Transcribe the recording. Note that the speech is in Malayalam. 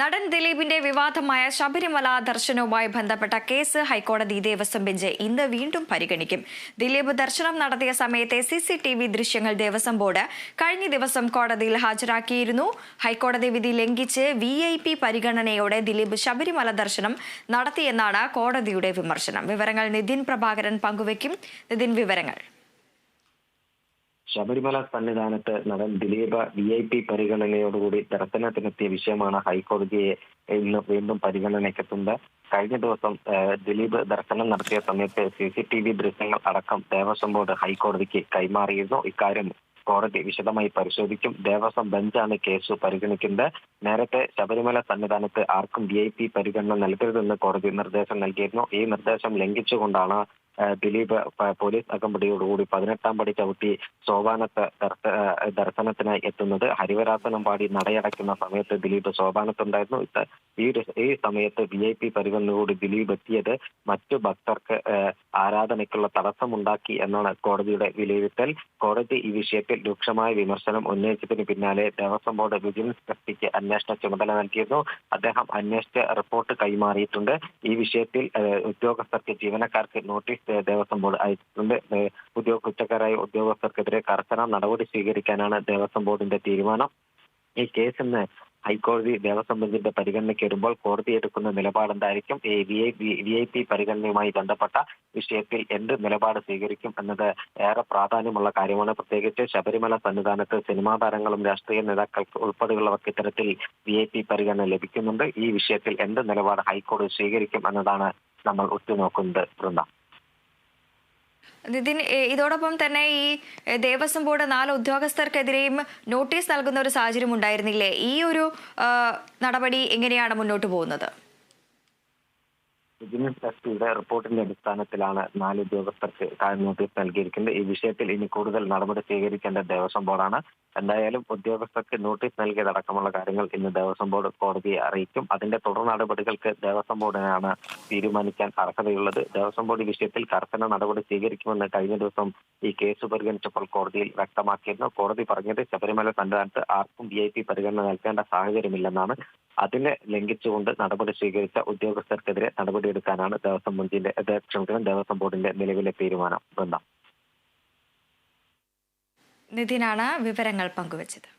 നടൻ ദിലീപിന്റെ വിവാദമായ ശബരിമല ദർശനവുമായി ബന്ധപ്പെട്ട കേസ് ഹൈക്കോടതി ദേവസ്വം ബെഞ്ച് ഇന്ന് വീണ്ടും പരിഗണിക്കും. ദിലീപ് ദർശനം നടത്തിയ സമയത്തെ സിസിടിവി ദൃശ്യങ്ങൾ ദേവസ്വം ബോർഡ് കഴിഞ്ഞ ദിവസം കോടതിയിൽ ഹാജരാക്കിയിരുന്നു. ഹൈക്കോടതി വിധി ലംഘിച്ച് വി ഐ പി പരിഗണനയോടെ ദിലീപ് ശബരിമല ദർശനം നടത്തിയെന്നാണ് കോടതിയുടെ വിമർശനം. വിവരങ്ങൾ നിതിൻ പ്രഭാകരൻ പങ്കുവയ്ക്കും. നിതിൻ വിവരങ്ങൾ. ശബരിമല സന്നിധാനത്ത് നടൻ ദിലീപ് വി ഐ പി പരിഗണനയോടുകൂടി ദർശനത്തിനെത്തിയ വിഷയമാണ് ഹൈക്കോടതിയെ ഇന്ന് വീണ്ടും പരിഗണനയ്ക്കെത്തുന്നത്. കഴിഞ്ഞ ദിവസം ദിലീപ് ദർശനം നടത്തിയ സമയത്ത് സി സി ടി വി ദൃശ്യങ്ങൾ അടക്കം ദേവസ്വം ബോർഡ് ഹൈക്കോടതിക്ക് കൈമാറിയിരുന്നു. ഇക്കാര്യം കോടതി വിശദമായി പരിശോധിക്കും. ദേവസ്വം ബെഞ്ചാണ് കേസ് പരിഗണിക്കുന്നത്. നേരത്തെ ശബരിമല സന്നിധാനത്ത് ആർക്കും വി ഐ പി പരിഗണന നൽകരുതെന്ന് കോടതി നിർദ്ദേശം നൽകിയിരുന്നു. ഈ നിർദ്ദേശം ലംഘിച്ചുകൊണ്ടാണ് ദിലീപ് പോലീസ് അകമ്പടിയോടുകൂടി പതിനെട്ടാം പടി ചവിട്ടി സോപാനത്ത് ദർശ- ദർശനത്തിനായി എത്തുന്നത്. ഹരിവരാസനം പാടി നടയടയ്ക്കുന്ന സമയത്ത് ദിലീപ് സോപാനത്തുണ്ടായിരുന്നു. ഈ ഈ സമയത്ത് വി ഐ പി പരിഗണനയോട് ദിലീപ് എത്തിയത് മറ്റു ഭക്തർക്ക് ആരാധനയ്ക്കുള്ള തടസ്സമുണ്ടാക്കി എന്നാണ് കോടതിയുടെ വിലയിരുത്തൽ. കോടതി ഈ വിഷയത്തിൽ രൂക്ഷമായ വിമർശനം ഉന്നയിച്ചതിന് പിന്നാലെ ദേവസ്വം ബോർഡ് വിജിലൻസ് കസ്റ്റിക്ക് അന്വേഷണ ചുമതല നൽകിയിരുന്നു. അദ്ദേഹം അന്വേഷിച്ച് റിപ്പോർട്ട് കൈമാറിയിട്ടുണ്ട്. ഈ വിഷയത്തിൽ ഉദ്യോഗസ്ഥർക്ക് ജീവനക്കാർക്ക് നോട്ടീസ് ദേവസ്വം ബോർഡ് ഏഹ്, ഉദ്യോഗ കുറ്റക്കാരായ ഉദ്യോഗസ്ഥർക്കെതിരെ കർശന നടപടി സ്വീകരിക്കാനാണ് ദേവസ്വം ബോർഡിന്റെ തീരുമാനം. ഈ കേസ് ഇന്ന് ഹൈക്കോടതി ദേവസ്വം ബെഞ്ചിന്റെ പരിഗണനയ്ക്ക് വരുമ്പോൾ കോടതി എടുക്കുന്ന നിലപാടെന്തായിരിക്കും ഈ V I V I P പരിഗണനയുമായി ബന്ധപ്പെട്ട വിഷയത്തിൽ എന്ത് നിലപാട് സ്വീകരിക്കും എന്നത് ഏറെ പ്രാധാന്യമുള്ള കാര്യമാണ്. പ്രത്യേകിച്ച് ശബരിമല സന്നിധാനത്ത് സിനിമാ താരങ്ങളും രാഷ്ട്രീയ നേതാക്കൾ ഉൾപ്പെടെയുള്ളവർക്ക് ഇത്തരത്തിൽ വി ഐ പി പരിഗണന ലഭിക്കുന്നുണ്ട്. ഈ വിഷയത്തിൽ എന്ത് നിലപാട് ഹൈക്കോടതി സ്വീകരിക്കും എന്നതാണ് നമ്മൾ ഉറ്റുനോക്കുന്നത്. വൃന്ദ നിതിൻ ഇതോടൊപ്പം തന്നെ ഈ ദേവസ്വം ബോർഡ് നാല് ഉദ്യോഗസ്ഥർക്കെതിരെയും നോട്ടീസ് നൽകുന്ന ഒരു സാഹചര്യം ഉണ്ടായിരുന്നില്ലേ ഈ ഒരു നടപടി എങ്ങനെയാണ് മുന്നോട്ട് പോകുന്നത്? വിജിലൻസ് ട്രസ്റ്റിയുടെ റിപ്പോർട്ടിന്റെ അടിസ്ഥാനത്തിലാണ് നാല് ഉദ്യോഗസ്ഥർക്ക് താഴെ നോട്ടീസ് നൽകിയിരിക്കുന്നത്. ഈ വിഷയത്തിൽ ഇനി കൂടുതൽ നടപടി സ്വീകരിക്കേണ്ട ദേവസ്വം ബോർഡാണ്. എന്തായാലും ഉദ്യോഗസ്ഥർക്ക് നോട്ടീസ് നൽകിയതടക്കമുള്ള കാര്യങ്ങൾ ഇന്ന് ദേവസ്വം ബോർഡ് കോടതിയെ അറിയിക്കും. അതിന്റെ തുടർ നടപടികൾക്ക് ദേവസ്വം ബോർഡിനാണ് തീരുമാനിക്കാൻ അർഹതയുള്ളത്. ദേവസ്വം ബോർഡ് വിഷയത്തിൽ കർശന നടപടി സ്വീകരിക്കുമെന്ന് കഴിഞ്ഞ ദിവസം ഈ കേസ് പരിഗണിച്ചപ്പോൾ കോടതിയിൽ വ്യക്തമാക്കിയിരുന്നു. കോടതി പറഞ്ഞത് ശബരിമല സന്നിധാനത്ത് ആർക്കും വി ഐ പി പരിഗണന നൽകേണ്ട സാഹചര്യമില്ലെന്നാണ്. അതിനെ ലംഘിച്ചുകൊണ്ട് നടപടി സ്വീകരിച്ച ഉദ്യോഗസ്ഥർക്കെതിരെ നടപടിയെടുക്കാനാണ് ദേവസ്വം ബെഞ്ചിന്റെ ദേ- ക്ഷമിക്കണം ദേവസ്വം ബോർഡിന്റെ നിലവിലെ തീരുമാനം. വന്നത് നിതിനാണ് വിവരങ്ങൾ പങ്കുവച്ചത്.